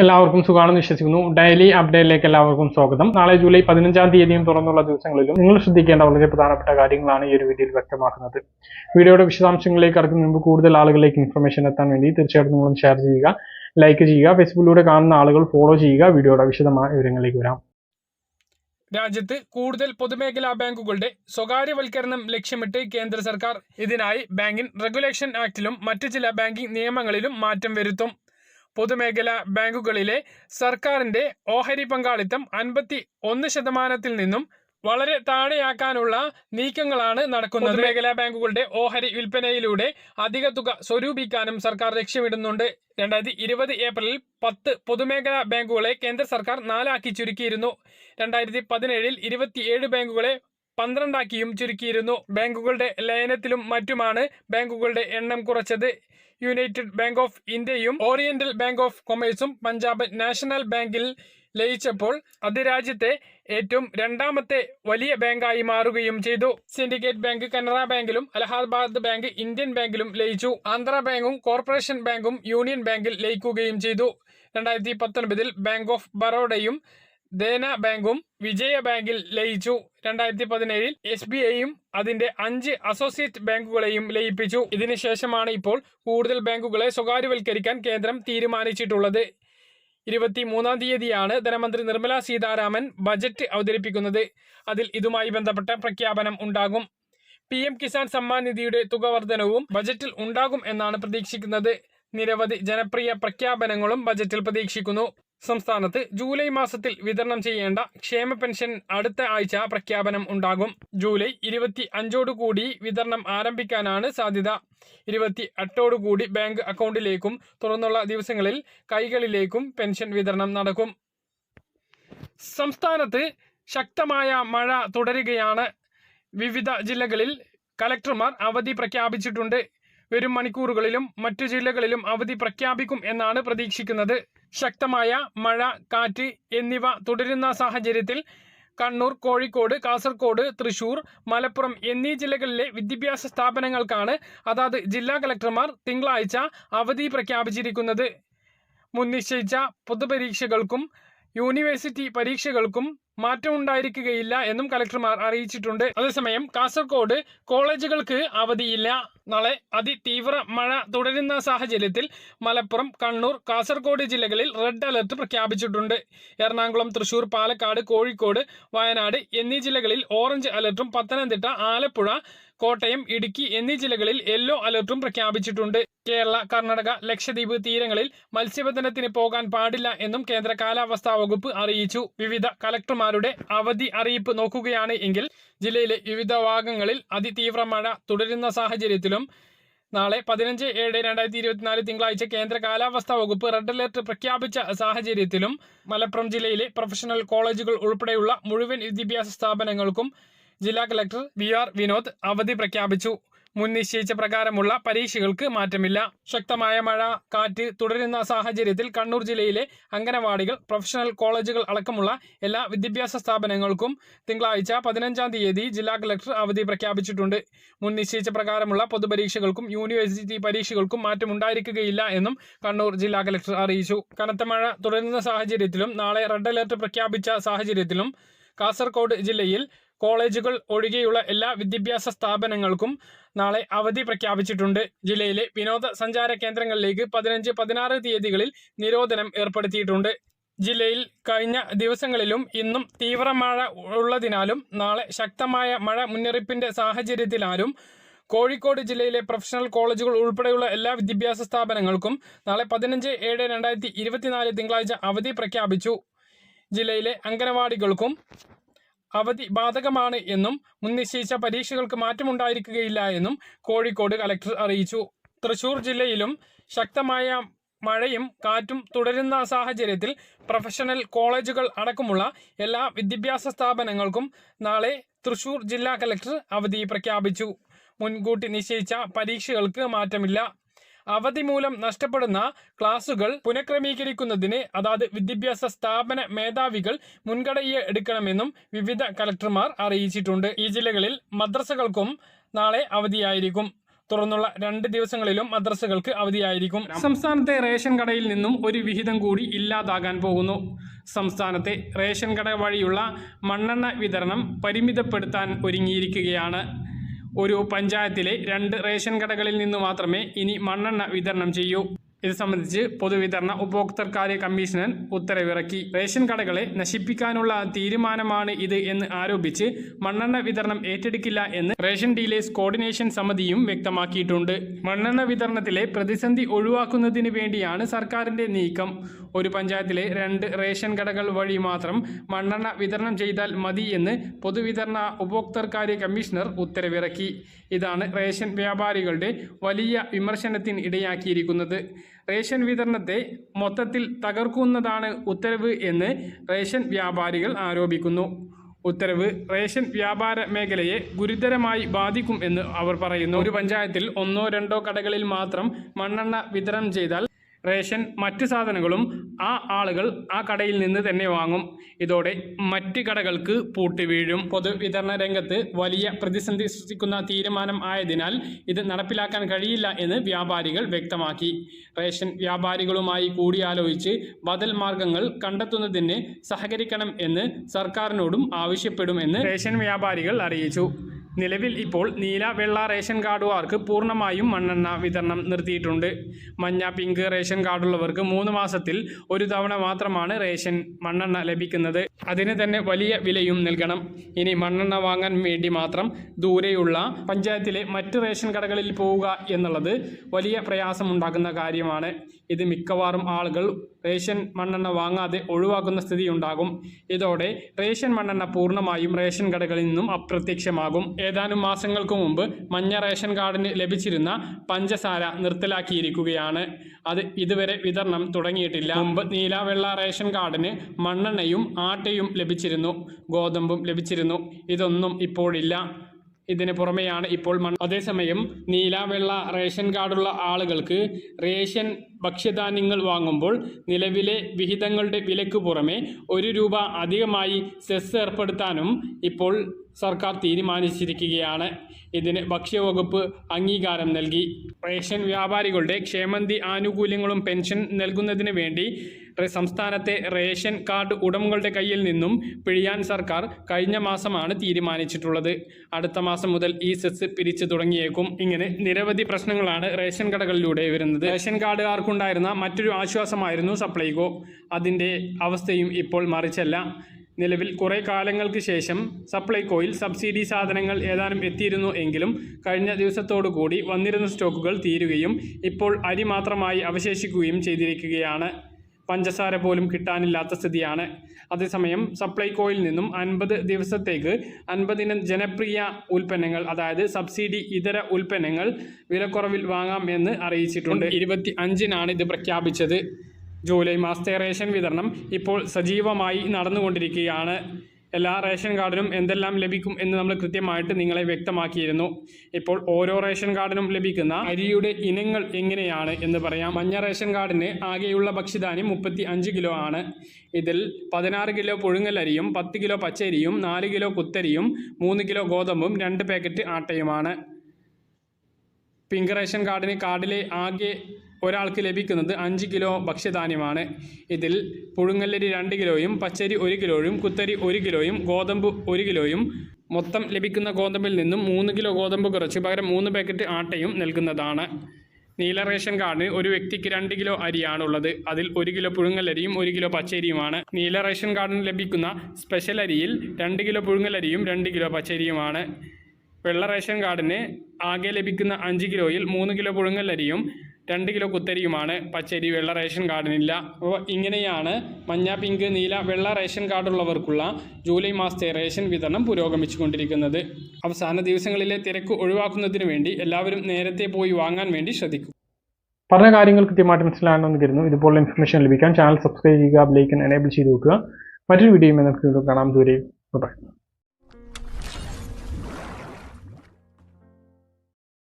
എല്ലാവർക്കും സുഖമാണെന്ന് വിശ്വസിക്കുന്നു. ഡെയിലി അപ്ഡേറ്റിലേക്ക് എല്ലാവർക്കും സ്വാഗതം. നാളെ ജൂലൈ പതിനഞ്ചാം തീയതിയും തുറന്നുള്ള ദിവസങ്ങളിലും നിങ്ങൾ ശ്രദ്ധിക്കേണ്ട വളരെ പ്രധാനപ്പെട്ട കാര്യങ്ങളാണ് ഈ ഒരു വീഡിയോയിൽ വ്യക്തമാക്കുന്നത്. വീഡിയോയുടെ വിശദാംശങ്ങളിലേക്ക് കടക്കുന്ന മുമ്പ് കൂടുതൽ ആളുകളിലേക്ക് ഇൻഫർമേഷൻ എത്താൻ വേണ്ടി തീർച്ചയായിട്ടും നിങ്ങളും ഷെയർ ചെയ്യുക ലൈക്ക് ചെയ്യുക ഫേസ്ബുക്കിലൂടെ കാണുന്ന ആളുകൾ ഫോളോ ചെയ്യുക. വീഡിയോയുടെ വിശദമായ വിവരങ്ങളിലേക്ക് വരാം. രാജ്യത്ത് കൂടുതൽ പൊതുമേഖലാ ബാങ്കുകളുടെ സ്വകാര്യവൽക്കരണം ലക്ഷ്യമിട്ട് കേന്ദ്ര സർക്കാർ ഇതിനായി ബാങ്കിംഗ് റെഗുലേഷൻ ആക്ടിലും മറ്റ് ചില ബാങ്കിംഗ് നിയമങ്ങളിലും മാറ്റം വരുത്തും. പൊതുമേഖലാ ബാങ്കുകളിലെ സർക്കാരിന്റെ ഓഹരി പങ്കാളിത്തം അൻപത്തി ഒന്ന് ശതമാനത്തിൽ നിന്നും വളരെ താഴെയാക്കാനുള്ള നീക്കങ്ങളാണ് നടക്കുന്നത്. പൊതുമേഖലാ ബാങ്കുകളുടെ ഓഹരി വിൽപ്പനയിലൂടെ അധിക തുക സ്വരൂപിക്കാനും സർക്കാർ ലക്ഷ്യമിടുന്നുണ്ട്. രണ്ടായിരത്തി ഇരുപത് ഏപ്രിലിൽ പത്ത് പൊതുമേഖലാ ബാങ്കുകളെ കേന്ദ്ര സർക്കാർ നാലാക്കി ചുരുക്കിയിരുന്നു. രണ്ടായിരത്തി പതിനേഴിൽ ഇരുപത്തിയേഴ് ബാങ്കുകളെ പന്ത്രണ്ടാക്കിയും ചുരുക്കിയിരുന്നു. ബാങ്കുകളുടെ ലയനത്തിലും മറ്റുമാണ് ബാങ്കുകളുടെ എണ്ണം കുറച്ചത്. യുണൈറ്റഡ് ബാങ്ക് ഓഫ് ഇന്ത്യയും ഓറിയന്റൽ ബാങ്ക് ഓഫ് കൊമേഴ്സും പഞ്ചാബ് നാഷണൽ ബാങ്കിൽ ലയിച്ചപ്പോൾ അത് രാജ്യത്തെ ഏറ്റവും രണ്ടാമത്തെ വലിയ ബാങ്കായി മാറുകയും ചെയ്തു. സിൻഡിക്കേറ്റ് ബാങ്ക് കനറ ബാങ്കിലും അലഹാബാദ് ബാങ്ക് ഇന്ത്യൻ ബാങ്കിലും ലയിച്ചു. ആന്ധ്ര ബാങ്കും കോർപ്പറേഷൻ ബാങ്കും യൂണിയൻ ബാങ്കിൽ ലയിക്കുകയും ചെയ്തു. രണ്ടായിരത്തി പത്തൊൻപതിൽ ബാങ്ക് ഓഫ് ബറോഡയും ദേന ബാങ്കും വിജയ ബാങ്കിൽ ലയിച്ചു. രണ്ടായിരത്തി പതിനേഴിൽ എസ് ബി ഐയും അതിന്റെ അഞ്ച് അസോസിയേറ്റ് ബാങ്കുകളെയും ലയിപ്പിച്ചു. ഇതിനുശേഷമാണ് ഇപ്പോൾ കൂടുതൽ ബാങ്കുകളെ സ്വകാര്യവൽക്കരിക്കാൻ കേന്ദ്രം തീരുമാനിച്ചിട്ടുള്ളത്. ഇരുപത്തി മൂന്നാം തീയതിയാണ് ധനമന്ത്രി നിർമ്മല സീതാരാമൻ ബജറ്റ് അവതരിപ്പിക്കുന്നത്. അതിൽ ഇതുമായി ബന്ധപ്പെട്ട പ്രഖ്യാപനം ഉണ്ടാകും. പി എം കിസാൻ സമ്മാൻ നിധിയുടെ തുക വർധനവും ബജറ്റിൽ ഉണ്ടാകും എന്നാണ് പ്രതീക്ഷിക്കുന്നത്. നിരവധി ജനപ്രിയ പ്രഖ്യാപനങ്ങളും ബജറ്റിൽ പ്രതീക്ഷിക്കുന്നു. സംസ്ഥാനത്ത് ജൂലൈ മാസത്തിൽ വിതരണം ചെയ്യേണ്ട ക്ഷേമ പെൻഷൻ അടുത്ത ആഴ്ച പ്രഖ്യാപനം ഉണ്ടാകും. ജൂലൈ ഇരുപത്തി അഞ്ചോടുകൂടി വിതരണം ആരംഭിക്കാനാണ് സാധ്യത. ഇരുപത്തി എട്ടോടുകൂടി ബാങ്ക് അക്കൗണ്ടിലേക്കും തുറന്നുള്ള ദിവസങ്ങളിൽ കൈകളിലേക്കും പെൻഷൻ വിതരണം നടക്കും. സംസ്ഥാനത്ത് ശക്തമായ മഴ തുടരുകയാണ്. വിവിധ ജില്ലകളിൽ കലക്ടർമാർ അവധി പ്രഖ്യാപിച്ചിട്ടുണ്ട്. വരും മണിക്കൂറുകളിലും മറ്റു ജില്ലകളിലും അവധി പ്രഖ്യാപിക്കും എന്നാണ് പ്രതീക്ഷിക്കുന്നത്. ശക്തമായ മഴ കാറ്റ് എന്നിവ തുടരുന്ന സാഹചര്യത്തിൽ കണ്ണൂർ കോഴിക്കോട് കാസർകോട് തൃശൂർ മലപ്പുറം എന്നീ ജില്ലകളിലെ വിദ്യാഭ്യാസ സ്ഥാപനങ്ങൾക്കാണ് അതാത് ജില്ലാ കലക്ടർമാർ തിങ്കളാഴ്ച അവധി പ്രഖ്യാപിച്ചിരിക്കുന്നത്. മുൻനിശ്ചയിച്ച പൊതുപരീക്ഷകൾക്കും യൂണിവേഴ്സിറ്റി പരീക്ഷകൾക്കും മാറ്റമുണ്ടായിരിക്കുകയില്ല എന്നും കലക്ടർമാർ അറിയിച്ചിട്ടുണ്ട്. അതേസമയം കാസർകോട് കോളേജുകൾക്ക് അവധിയില്ല. നാളെ അതിതീവ്ര മഴ തുടരുന്ന സാഹചര്യത്തിൽ മലപ്പുറം കണ്ണൂർ കാസർഗോഡ് ജില്ലകളിൽ റെഡ് അലർട്ട് പ്രഖ്യാപിച്ചിട്ടുണ്ട്. എറണാകുളം തൃശൂർ പാലക്കാട് കോഴിക്കോട് വയനാട് എന്നീ ജില്ലകളിൽ ഓറഞ്ച് അലർട്ടും പത്തനംതിട്ട ആലപ്പുഴ കോട്ടയം ഇടുക്കി എന്നീ ജില്ലകളിൽ യെല്ലോ അലർട്ടും പ്രഖ്യാപിച്ചിട്ടുണ്ട്. കേരള കർണാടക ലക്ഷദ്വീപ് തീരങ്ങളിൽ മത്സ്യബന്ധനത്തിന് പോകാൻ പാടില്ല എന്നും കേന്ദ്ര കാലാവസ്ഥാ വകുപ്പ് അറിയിച്ചു. വിവിധ കലക്ടർമാരുടെ അവധി അറിയിപ്പ് നോക്കുകയാണ് എങ്കിൽ ജില്ലയിലെ വിവിധ ഭാഗങ്ങളിൽ അതിതീവ്ര മഴ തുടരുന്ന സാഹചര്യത്തിലും നാളെ പതിനഞ്ച് ഏഴ് രണ്ടായിരത്തി ഇരുപത്തിനാല് തിങ്കളാഴ്ച കേന്ദ്ര കാലാവസ്ഥാ വകുപ്പ് റെഡ് അലർട്ട് പ്രഖ്യാപിച്ച സാഹചര്യത്തിലും മലപ്പുറം ജില്ലയിലെ പ്രൊഫഷണൽ കോളേജുകൾ ഉൾപ്പെടെയുള്ള മുഴുവൻ വിദ്യാഭ്യാസ സ്ഥാപനങ്ങൾക്കും ജില്ലാ കളക്ടർ വി ആർ വിനോദ് അവധി പ്രഖ്യാപിച്ചു. മുൻ നിശ്ചയിച്ച പ്രകാരമുള്ള പരീക്ഷകൾക്ക് മാറ്റമില്ല. ശക്തമായ മഴ കാറ്റ് തുടരുന്ന സാഹചര്യത്തിൽ കണ്ണൂർ ജില്ലയിലെ അംഗനവാടികൾ പ്രൊഫഷണൽ കോളേജുകൾ അടക്കമുള്ള എല്ലാ വിദ്യാഭ്യാസ സ്ഥാപനങ്ങൾക്കും തിങ്കളാഴ്ച പതിനഞ്ചാം തീയതി ജില്ലാ കളക്ടർ അവധി പ്രഖ്യാപിച്ചിട്ടുണ്ട്. മുൻ നിശ്ചയിച്ച പ്രകാരമുള്ള പൊതുപരീക്ഷകൾക്കും യൂണിവേഴ്സിറ്റി പരീക്ഷകൾക്കും മാറ്റമുണ്ടായിരിക്കുകയില്ല എന്നും കണ്ണൂർ ജില്ലാ കളക്ടർ അറിയിച്ചു. കനത്ത മഴ തുടരുന്ന സാഹചര്യത്തിലും നാളെ റെഡ് അലർട്ട് പ്രഖ്യാപിച്ച സാഹചര്യത്തിലും കാസർകോട് ജില്ലയിൽ കോളേജുകൾ ഒഴികെയുള്ള എല്ലാ വിദ്യാഭ്യാസ സ്ഥാപനങ്ങൾക്കും നാളെ അവധി പ്രഖ്യാപിച്ചിട്ടുണ്ട്. ജില്ലയിലെ വിനോദസഞ്ചാര കേന്ദ്രങ്ങളിലേക്ക് പതിനഞ്ച് പതിനാറ് തീയതികളിൽ നിരോധനം ഏർപ്പെടുത്തിയിട്ടുണ്ട്. ജില്ലയിൽ കഴിഞ്ഞ ദിവസങ്ങളിലും ഇന്നും തീവ്ര മഴ ഉള്ളതിനാലും നാളെ ശക്തമായ മഴ മുന്നറിയിപ്പിന്റെ സാഹചര്യത്തിലാലും കോഴിക്കോട് ജില്ലയിലെ പ്രൊഫഷണൽ കോളേജുകൾ ഉൾപ്പെടെയുള്ള എല്ലാ വിദ്യാഭ്യാസ സ്ഥാപനങ്ങൾക്കും നാളെ പതിനഞ്ച് ഏഴ് രണ്ടായിരത്തി ഇരുപത്തിനാല് തിങ്കളാഴ്ച അവധി പ്രഖ്യാപിച്ചു. ജില്ലയിലെ അംഗനവാടികൾക്കും അവധി ബാധകമാണ് എന്നും മുൻനിശ്ചയിച്ച പരീക്ഷകൾക്ക് മാറ്റമുണ്ടായിരിക്കുകയില്ല എന്നും കോഴിക്കോട് കലക്ടർ അറിയിച്ചു. തൃശൂർ ജില്ലയിലും ശക്തമായ മഴയും കാറ്റും തുടരുന്ന സാഹചര്യത്തിൽ പ്രൊഫഷണൽ കോളേജുകൾ അടക്കമുള്ള എല്ലാ വിദ്യാഭ്യാസ സ്ഥാപനങ്ങൾക്കും നാളെ തൃശൂർ ജില്ലാ കലക്ടർ അവധി പ്രഖ്യാപിച്ചു. മുൻകൂട്ടി നിശ്ചയിച്ച പരീക്ഷകൾക്ക് മാറ്റമില്ല. അവധി മൂലം നഷ്ടപ്പെടുന്ന ക്ലാസുകൾ പുനഃക്രമീകരിക്കുന്നതിന് അതാത് വിദ്യാഭ്യാസ സ്ഥാപന മേധാവികൾ മുൻകടയെ എടുക്കണമെന്നും വിവിധ കലക്ടർമാർ അറിയിച്ചിട്ടുണ്ട്. ഈ ജില്ലകളിൽ മദ്രസകൾക്കും നാളെ അവധിയായിരിക്കും. തുടർന്നുള്ള രണ്ട് ദിവസങ്ങളിലും മദ്രസകൾക്ക് അവധിയായിരിക്കും. സംസ്ഥാനത്തെ റേഷൻ കടയിൽ നിന്നും ഒരു വിഹിതം കൂടി ഇല്ലാതാകാൻ പോകുന്നു. സംസ്ഥാനത്തെ റേഷൻ കട വഴിയുള്ള മണ്ണെണ്ണ വിതരണം പരിമിതപ്പെടുത്താൻ ഒരുങ്ങിയിരിക്കുകയാണ്. ഒരു പഞ്ചായത്തിലെ രണ്ട് റേഷൻ കടകളിൽ നിന്ന് മാത്രമേ ഇനി മണ്ണെണ്ണ വിതരണം ചെയ്യൂ. ഇത് സംബന്ധിച്ച് പൊതുവിതരണ ഉപഭോക്തൃകാര്യ കമ്മീഷണർ ഉത്തരവിറക്കി. റേഷൻ കടകളെ നശിപ്പിക്കാനുള്ള തീരുമാനമാണ് ഇത് എന്ന് ആരോപിച്ച് മണ്ണെണ്ണ വിതരണം ഏറ്റെടുക്കില്ല എന്ന് റേഷൻ ഡീലേഴ്സ് കോർഡിനേഷൻ സമിതിയും വ്യക്തമാക്കിയിട്ടുണ്ട്. മണ്ണെണ്ണ വിതരണത്തിലെ പ്രതിസന്ധി ഒഴിവാക്കുന്നതിന് വേണ്ടിയാണ് സർക്കാരിന്റെ നീക്കം. ഒരു പഞ്ചായത്തിലെ രണ്ട് റേഷൻ കടകൾ വഴി മാത്രം മണ്ണെണ്ണ വിതരണം ചെയ്താൽ മതി എന്ന് പൊതുവിതരണ ഉപഭോക്തൃകാര്യ കമ്മീഷണർ ഉത്തരവിറക്കി. ഇതാണ് റേഷൻ വ്യാപാരികളുടെ വലിയ വിമർശനത്തിന് ഇടയാക്കിയിരിക്കുന്നത്. റേഷൻ വിതരണത്തെ മൊത്തത്തിൽ തകർക്കുന്നതാണ് ഉത്തരവ് എന്ന് റേഷൻ വ്യാപാരികൾ ആരോപിക്കുന്നു. ഉത്തരവ് റേഷൻ വ്യാപാര മേഖലയെ ഗുരുതരമായി ബാധിക്കും എന്ന് അവർ പറയുന്നു. ഒരു പഞ്ചായത്തിൽ ഒന്നോ രണ്ടോ കടകളിൽ മാത്രം മണ്ണെണ്ണ വിതരണം ചെയ്താൽ റേഷൻ മറ്റ് സാധനങ്ങളും ആ ആളുകൾ ആ കടയിൽ നിന്ന് തന്നെ വാങ്ങും. ഇതോടെ മറ്റ് കടകൾക്ക് പൂട്ടി വീഴും. പൊതുവിതരണ രംഗത്ത് വലിയ പ്രതിസന്ധി സൃഷ്ടിക്കുന്ന തീരുമാനം ആയതിനാൽ ഇത് നടപ്പിലാക്കാൻ കഴിയില്ല എന്ന് വ്യാപാരികൾ വ്യക്തമാക്കി. റേഷൻ വ്യാപാരികളുമായി കൂടിയാലോചിച്ച് ബദൽ മാർഗങ്ങൾ കണ്ടെത്തുന്നതിന് സഹകരിക്കണം എന്ന് സർക്കാരിനോടും ആവശ്യപ്പെടുമെന്ന് റേഷൻ വ്യാപാരികൾ അറിയിച്ചു. നിലവിൽ ഇപ്പോൾ നീല വെള്ള റേഷൻ കാർഡുകാർക്ക് പൂർണമായും മണ്ണെണ്ണ വിതരണം നിർത്തിയിട്ടുണ്ട്. മഞ്ഞ പിങ്ക് റേഷൻ കാർഡുള്ളവർക്ക് മൂന്ന് മാസത്തിൽ ഒരു തവണ മാത്രമാണ് റേഷൻ മണ്ണെണ്ണ ലഭിക്കുന്നത്. അതിന് തന്നെ വലിയ വിലയും നൽകണം. ഇനി മണ്ണെണ്ണ വാങ്ങാൻ വേണ്ടി മാത്രം ദൂരെയുള്ള പഞ്ചായത്തിലെ മറ്റ് റേഷൻ കടകളിൽ പോവുക എന്നുള്ളത് വലിയ പ്രയാസമുണ്ടാക്കുന്ന കാര്യമാണ്. ഇത് മിക്കവാറും ആളുകൾ റേഷൻ മണ്ണെണ്ണ വാങ്ങാതെ ഒഴിവാക്കുന്ന സ്ഥിതിയുണ്ടാകും. ഇതോടെ റേഷൻ മണ്ണെണ്ണ പൂർണമായും റേഷൻ കടകളിൽ നിന്നും അപ്രത്യക്ഷമാകും. ഏതാനും മാസങ്ങൾക്ക് മുമ്പ് മഞ്ഞ റേഷൻ കാർഡിന് ലഭിച്ചിരുന്ന പഞ്ചസാര നിർത്തലാക്കിയിരിക്കുകയാണ്. അത് ഇതുവരെ വിതരണം തുടങ്ങിയിട്ടില്ല. മുമ്പ് നീലാവെള്ള റേഷൻ കാർഡിന് മണ്ണെണ്ണയും ആട്ടയും ലഭിച്ചിരുന്നു. ഗോതമ്പും ലഭിച്ചിരുന്നു. ഇതൊന്നും ഇപ്പോഴില്ല. ഇതിന് പുറമെയാണ് ഇപ്പോൾ മണ്ണ്. അതേസമയം നീല വെള്ള റേഷൻ കാർഡുള്ള ആളുകൾക്ക് റേഷൻ ഭക്ഷ്യധാന്യങ്ങൾ വാങ്ങുമ്പോൾ നിലവിലെ വിഹിതങ്ങളുടെ വിലക്ക് പുറമെ ഒരു രൂപ അധികമായി സെസ് ഏർപ്പെടുത്താനും ഇപ്പോൾ സർക്കാർ തീരുമാനിച്ചിരിക്കുകയാണ്. ഇതിന് ഭക്ഷ്യവകുപ്പ് അംഗീകാരം നൽകി. റേഷൻ വ്യാപാരികളുടെ ക്ഷേമന്തി ആനുകൂല്യങ്ങളും പെൻഷൻ നൽകുന്നതിന് വേണ്ടി സംസ്ഥാനത്തെ റേഷൻ കാർഡ് ഉടമകളുടെ കയ്യിൽ നിന്നും പിഴിയാൻ സർക്കാർ കഴിഞ്ഞ മാസമാണ് തീരുമാനിച്ചിട്ടുള്ളത്. അടുത്ത മാസം മുതൽ ഈ സെസ് പിരിച്ചു തുടങ്ങിയേക്കും. ഇങ്ങനെ നിരവധി പ്രശ്നങ്ങളാണ് റേഷൻ കടകളിലൂടെ വരുന്നത്. റേഷൻ കാർഡുകാർക്കുണ്ടായിരുന്ന മറ്റൊരു ആശ്വാസമായിരുന്നു സപ്ലൈകോ. അതിന്റെ അവസ്ഥയും ഇപ്പോൾ മറിച്ചല്ല. നിലവിൽ കുറേ കാലങ്ങൾക്ക് ശേഷം സപ്ലൈകോയിൽ സബ്സിഡി സാധനങ്ങൾ ഏതാനും എത്തിയിരുന്നു എങ്കിലും കഴിഞ്ഞ ദിവസത്തോടു കൂടി വന്നിരുന്ന സ്റ്റോക്കുകൾ തീരുകയും ഇപ്പോൾ അരി മാത്രമായി അവശേഷിക്കുകയും ചെയ്തിരിക്കുകയാണ്. പഞ്ചസാര പോലും കിട്ടാനില്ലാത്ത സ്ഥിതിയാണ്. അതേസമയം സപ്ലൈകോയിൽ നിന്നും അൻപത് ദിവസത്തേക്ക് അൻപതിനം ജനപ്രിയ ഉൽപ്പന്നങ്ങൾ അതായത് സബ്സിഡി ഇതര ഉൽപ്പന്നങ്ങൾ വിലക്കുറവിൽ വാങ്ങാം എന്ന് അറിയിച്ചിട്ടുണ്ട്. ഇരുപത്തി അഞ്ചിനാണ് ഇത് പ്രഖ്യാപിച്ചത്. ജൂലൈ മാസത്തെ റേഷൻ വിതരണം ഇപ്പോൾ സജീവമായി നടന്നുകൊണ്ടിരിക്കുകയാണ്. എല്ലാ റേഷൻ കാർഡിനും എന്തെല്ലാം ലഭിക്കും എന്ന് നമ്മൾ കൃത്യമായിട്ട് നിങ്ങളെ വ്യക്തമാക്കിയിരുന്നു. ഇപ്പോൾ ഓരോ റേഷൻ കാർഡിനും ലഭിക്കുന്ന അരിയുടെ ഇനങ്ങൾ എങ്ങനെയാണ് എന്ന് പറയാം. മഞ്ഞ റേഷൻ കാർഡിന് ആകെയുള്ള ഭക്ഷ്യധാന്യം മുപ്പത്തി അഞ്ച് കിലോ ആണ്. ഇതിൽ പതിനാറ് കിലോ പുഴുങ്ങലരിയും പത്ത് കിലോ പച്ചരിയും നാല് കിലോ കുത്തരിയും മൂന്ന് കിലോ ഗോതമ്പും രണ്ട് പാക്കറ്റ് ആട്ടയുമാണ്. പിങ്ക് റേഷൻ കാർഡിന് കാർഡിലെ ആകെ ഒരാൾക്ക് ലഭിക്കുന്നത് അഞ്ച് കിലോ ഭക്ഷ്യധാന്യമാണ്. ഇതിൽ പുഴുങ്ങല്ലരി രണ്ട് കിലോയും പച്ചരി ഒരു കിലോയും കുത്തരി ഒരു കിലോയും ഗോതമ്പ് ഒരു കിലോയും. മൊത്തം ലഭിക്കുന്ന ഗോതമ്പിൽ നിന്നും മൂന്ന് കിലോ ഗോതമ്പ് കുറച്ച് പകരം മൂന്ന് പാക്കറ്റ് ആട്ടയും നൽകുന്നതാണ്. നീല റേഷൻ കാർഡിന് ഒരു വ്യക്തിക്ക് രണ്ട് കിലോ അരിയാണുള്ളത്. അതിൽ ഒരു കിലോ പുഴുങ്ങലരിയും ഒരു കിലോ പച്ചരിയുമാണ്. നീല റേഷൻ കാർഡിന് ലഭിക്കുന്ന സ്പെഷ്യൽ അരിയിൽ രണ്ട് കിലോ പുഴുങ്ങലരിയും രണ്ട് കിലോ പച്ചരിയുമാണ്. വെള്ള റേഷൻ കാർഡിന് ആകെ ലഭിക്കുന്ന അഞ്ച് കിലോയിൽ മൂന്ന് കിലോ പുഴുങ്ങലരിയും രണ്ട് കിലോ കുത്തരിയുമാണ്. പച്ചരി വെള്ള റേഷൻ കാർഡിനില്ല. അപ്പോൾ ഇങ്ങനെയാണ് മഞ്ഞ പിങ്ക് നീല വെള്ള റേഷൻ കാർഡുള്ളവർക്കുള്ള ജൂലൈ മാസത്തെ റേഷൻ വിതരണം പുരോഗമിച്ചുകൊണ്ടിരിക്കുന്നത്. അവസാന ദിവസങ്ങളിലെ തിരക്ക് ഒഴിവാക്കുന്നതിന് വേണ്ടി എല്ലാവരും നേരത്തെ പോയി വാങ്ങാൻ വേണ്ടി ശ്രദ്ധിക്കും പറഞ്ഞ കാര്യങ്ങൾ കൃത്യമായിട്ട് മനസ്സിലാണെന്ന് കരുതുന്നു. ഇതുപോലുള്ള ഇൻഫർമേഷൻ ലഭിക്കാൻ ചാനൽ സബ്സ്ക്രൈബ് ചെയ്യുക ബെലൈക്കൻ എനേബിൾ ചെയ്ത് വെക്കുക. മറ്റൊരു വീഡിയോയുമായി നമുക്ക് കാണാം. ദൂരെ ബൈ